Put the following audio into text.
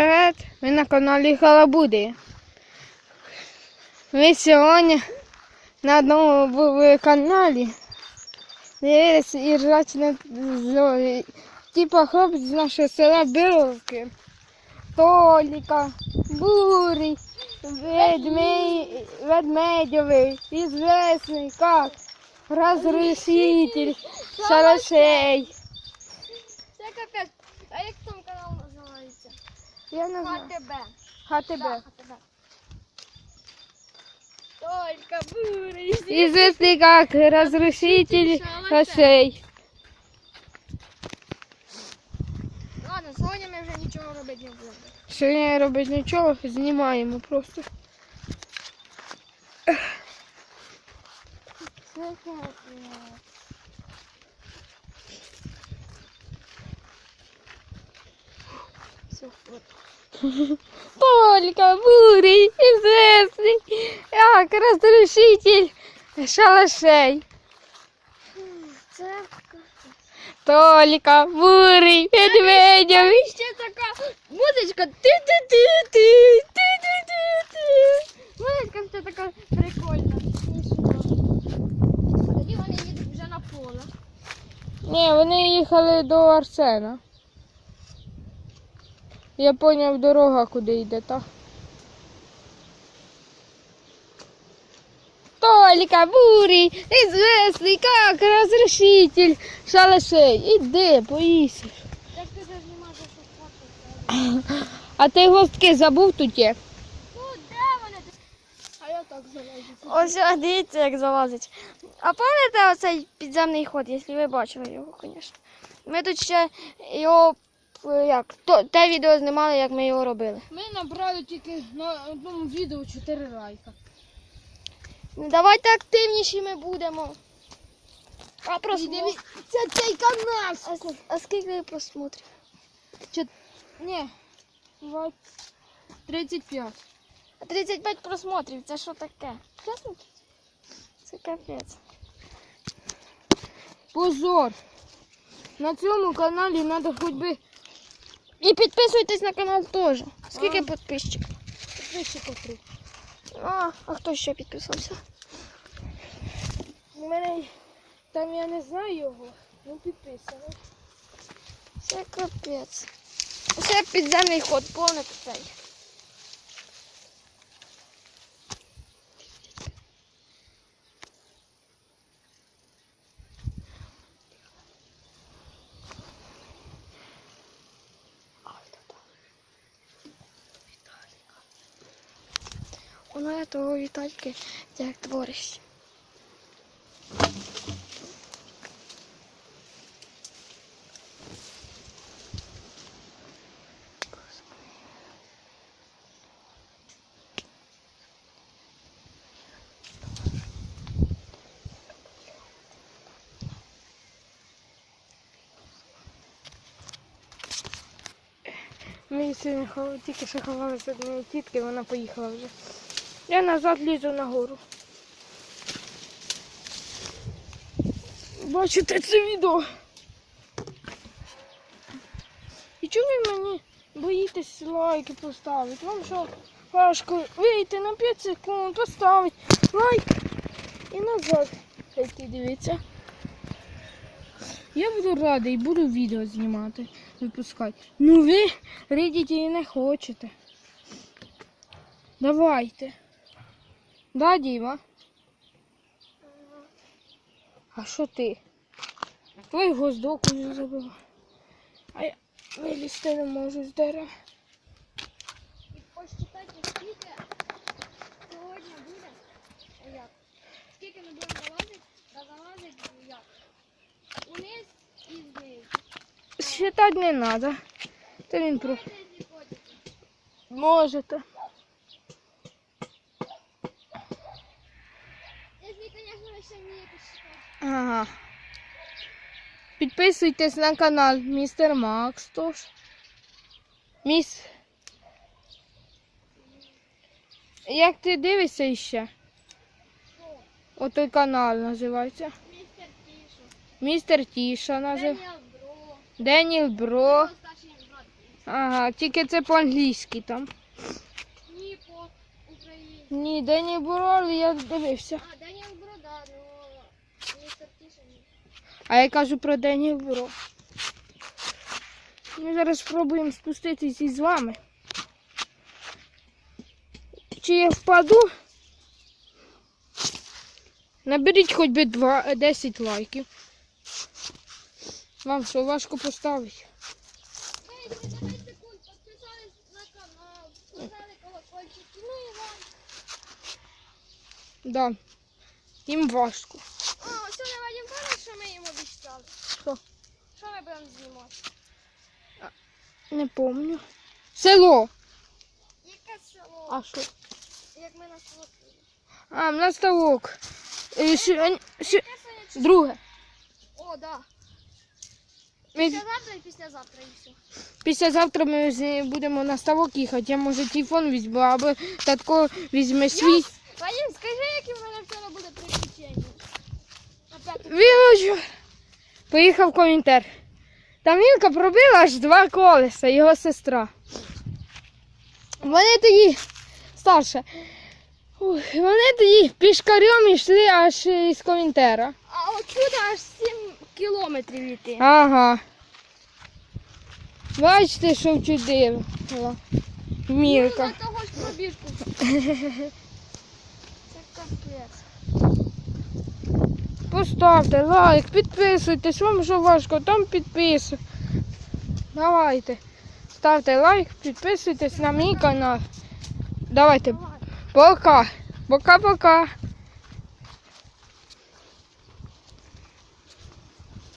привіт! Ви на каналі Халабуди. Ми сьогодні на одному каналі дивилися і ржачне зло. Типа хлопець з нашого села Бировки. Толіка, ведмей, Ведмедьовий, известный как разрушитель шалашей. Це капець. Я не знаю. ХТБ. ХТБ. Да, ХТБ. Только бурый. Известный как разрушитель шалашей. Ладно, сьогодні ми вже нічого робити не будемо. Сьогодні я робить нічого, знімаємо просто. Це капець. Все, от. Только бурый, известный как разрушитель шалашей. Це Только бурый, медведевый. ще така музичка. Ти-ти-ти-ти. Ти-ти-ти-ти. Музичка ще така прикольна. А тоді вони їдуть вже на поле. Ні, вони їхали до Арсена. Я поняв дорога, куди йде, так? Только бурый, известный как разрушитель шалашей. Іди, поїсиш. Як ти вже знімати, що фото? А ти гостки забув тут є? Ну, де вони? А я так залазю. Ось дивіться, як залазить. А пам'ятаєте оцей підземний ход, якщо ви бачили його, звісно. Ми тут ще його як, то, те відео знімали, як ми його робили. Ми набрали тільки на одному відео 4 лайка. Ну, Давайте активнішими будемо. А просмотр. Це цей канал. А, а скільки просмотрів? Ні. 35. А 35 просмотрів, це що таке? Чесно? Це капець. Позор. На цьому каналі треба хоч би І підписуйтесь на канал теж. Скільки А. підписчиків? підписчиків три. А, а хто ще підписався? У мене там я не знаю його, ну підписано. Це капець. Це підземний ход, повний цей. Воно того Вітальки як твориш. Ми сьогодні тільки що ховалися моєї тітки, вона поїхала вже. Я назад лізу на гору. Бачите це відео. І чому ви мені боїтесь лайки поставити? Вам що важко вийти на 5 секунд, поставити лайк і назад. Хайте дивіться. Я буду радий, буду відео знімати, випускати. Ну ви ридіти і не хочете. Давайте. Да, Діма? А що ти? Твій гвоздок уже забила. А я вилізти не можу з дерева. І посчитайте, скільки сьогодні буде. Як? Скільки ми будемо залазити, та залазити як? Униз і знизу. Считати не треба. Та він про. Можете, якщо хочете. Можете. Якщо, звісно, ви ще вмієте считати. Ага. Підписуйтесь на канал Містер Макс тож. Міс. Як ти дивишся іще? Отой канал називається. Містер Тішо. Містер Тіша назив. Деніел Бро. Бро. Ага, тільки це по-англійськи там. Ні, по Україні. Ні, Дені Бурал, я дивився. А, Даніел Борода, ну містер Тіша ні. А я кажу про Дені Бурал. Ми зараз спробуємо спуститись із вами. Чи я впаду? Наберіть хоч би два- 10 лайків. Вам що важко поставити? Ви 10 секунд на канал, вам. Да. Їм важко. О, сьогодні Вадим пам'ятаєш, що ми йому обіцяли? Що? Що ми будемо знімати? Не помню. Село. Яке село? А що? Як ми нас ловили. А, на ставок. Е, ще- е, ще- Яке? Друге. О, да. Ми- Післязавтра і післязавтра і все. Післязавтра ми з- будемо на ставок їхати. Я може телефон візьму, або татко візьме свій. Вадим, скажи, які в мене вчора буде приключення. Опять Вилучу. Поїхав коментар. Там Мілка пробила аж два колеса, його сестра. Вони тоді старша. Ух, Вони тоді пішкарем йшли аж із коментара. А отсюда аж 7 кілометрів йти. Ага. Бачите, що вчудила. Мілка. Ну, за того ж пробіжку. Це капець. Поставте лайк, підписуйтесь, вам що важко, там підписуйтесь. Давайте. Ставте лайк, підписуйтесь на мій канал. Давайте. Пока. Пока-пока.